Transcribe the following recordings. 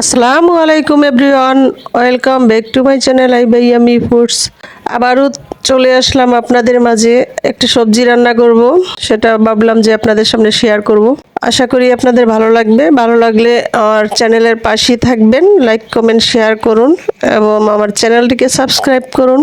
আসসালামু আলাইকুম everyone, welcome back to my channel I বাই আমি ফুডস। আবারও চলে আসলাম আপনাদের মাঝে একটা সবজি রান্না করব, সেটা ভাবলাম যে আপনাদের সামনে শেয়ার করব। আশা করি আপনাদের ভালো লাগবে। ভালো লাগলে আমার চ্যানেলের পাশেই থাকবেন লাইক কমেন্ট শেয়ার করুন এবং আমার চ্যানেলটিকে সাবস্ক্রাইব করুন।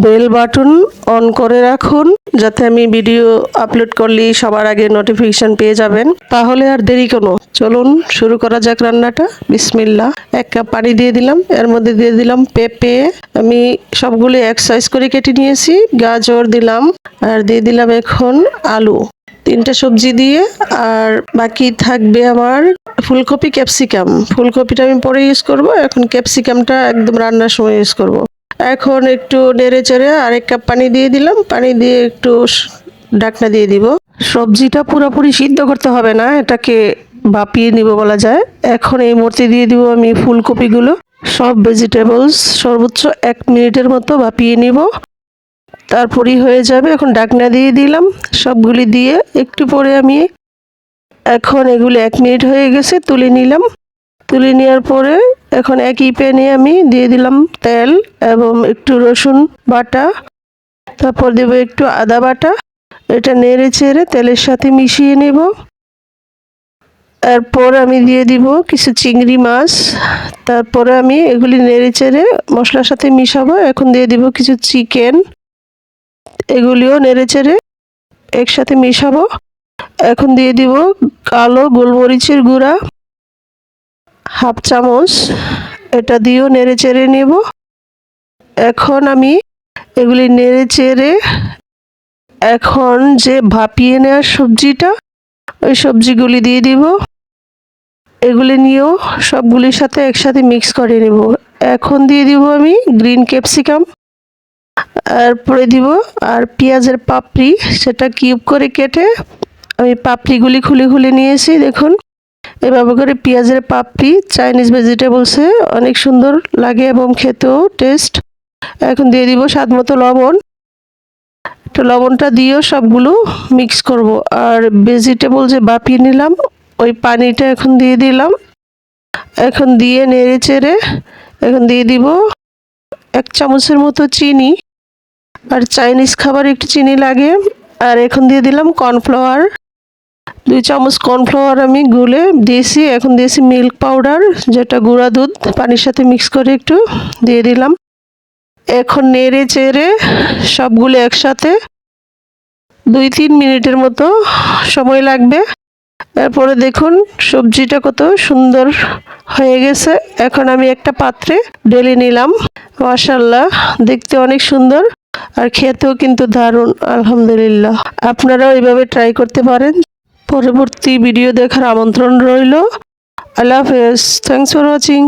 বেল বাটন অন করে রাখুন, যাতে আমি ভিডিও আপলোড করলেই সবার আগে নোটিফিকেশন পেয়ে যাবেন। তাহলে আর দেরি কোনো। চলুন, শুরু করা যাক রান্নাটা। বিসমিল্লা এক কাপ পানি দিয়ে দিলাম। এর মধ্যে দিয়ে দিলাম পেঁপে। আমি সবগুলো এক সাইজ করে কেটে নিয়েছি। গাজর দিলাম। আর দিয়ে দিলাম এখন আলু। তিনটা সবজি দিয়ে। আর বাকি থাকবে আমার ফুলকপি ক্যাপসিকাম ফুলকপিটা আমি পরে ইউজ করব। এখন ক্যাপসিকামটা একদম রান্নার সময় ইউজ করব। এখন একটু নেড়ে চেড়ে আরেক কাপ পানি দিয়ে দিলাম। পানি দিয়ে একটু ডাকনা দিয়ে দিব। সবজিটা পুরোপুরি সিদ্ধ করতে হবে না, এটাকে ভাপিয়ে নিব বলা যায়। এখন এই মুহূর্তে দিয়ে দিব আমি ফুলকপিগুলো। সব ভেজিটেবলস সর্বোচ্চ এক মিনিটের মতো ভাপিয়ে নিব। তারপরই হয়ে যাবে, এখন ডাকনা দিয়ে দিলাম। সবগুলি দিয়ে একটু পরে আমি এখন এগুলো এক মিনিট হয়ে গেছে তুলে নিলাম। তুলে নেওয়ার পরে এখন একই প্যানে আমি দিয়ে দিলাম তেল এবং একটু রসুন বাটা, তারপর দেব একটু আদা বাটা। এটা নেড়ে চেড়ে তেলের সাথে মিশিয়ে নেব। এরপর আমি দিয়ে দিব কিছু চিংড়ি মাছ। তারপরে আমি এগুলি নেড়ে চেড়ে মশলার সাথে মিশাবো। এখন দিয়ে দিব কিছু চিকেন। এগুলিও নেড়ে চেড়ে একসাথে মিশাবো। এখন দিয়ে দিব কালো গোলমরিচের গুঁড়া। হাফ চামচ, এটা দিয়েও নেড়ে চেড়ে নেব। এখন আমি এগুলি নেড়ে চেড়ে এখন যে ভাপিয়ে নেওয়ার সবজিটা, ওই সবজিগুলি দিয়ে দিব। এগুলি নিয়েও সবগুলির সাথে একসাথে মিক্স করে নেব। এখন দিয়ে দিব আমি গ্রিন ক্যাপসিকাম। তারপরে দিব আর পেঁয়াজের পাপড়ি, সেটা কিউব করে কেটে আমি পাপড়িগুলি খুলে খুলে নিয়েছি, দেখুন। এভাবে করে পেঁয়াজের পাপড়ি চাইনিজ ভেজিটেবলসে অনেক সুন্দর লাগে এবং খেতেও টেস্ট এখন দিয়ে দিব স্বাদ মতো লবণ। তো লবণটা দিয়েও সবগুলো মিক্স করব। আর ভেজিটেবল যে বাপিয়ে নিলাম, ওই পানিটা এখন দিয়ে দিলাম। এখন দিয়ে নেড়ে চেড়ে এখন দিয়ে দিব এক চামচের মতো চিনি। আর চাইনিজ খাবার একটু চিনি লাগে। আর এখন দিয়ে দিলাম কর্নফ্লাওয়ার দুই চামচ কর্নফ্লাওয়ার আমি গুলে দিয়েছি, এখন দিয়েছি মিল্ক পাউডার যেটা গুঁড়া দুধ, পানির সাথে মিক্স করে একটু দিয়ে দিলাম। এখন নেড়ে চেড়ে সবগুলো একসাথে দুই তিন মিনিটের মতো সময় লাগবে। এরপরে দেখুন সবজিটা কত সুন্দর হয়ে গেছে। এখন আমি একটা পাত্রে ঢেলে নিলাম। মাশাল্লাহ দেখতে অনেক সুন্দর আর খেতেও কিন্তু দারুণ, আলহামদুলিল্লাহ। আপনারাও এইভাবে ট্রাই করতে পারেন। পরবর্তী ভিডিও দেখার আমন্ত্রণ রইল। আল্লাহ হাফেজ। Thanks for watching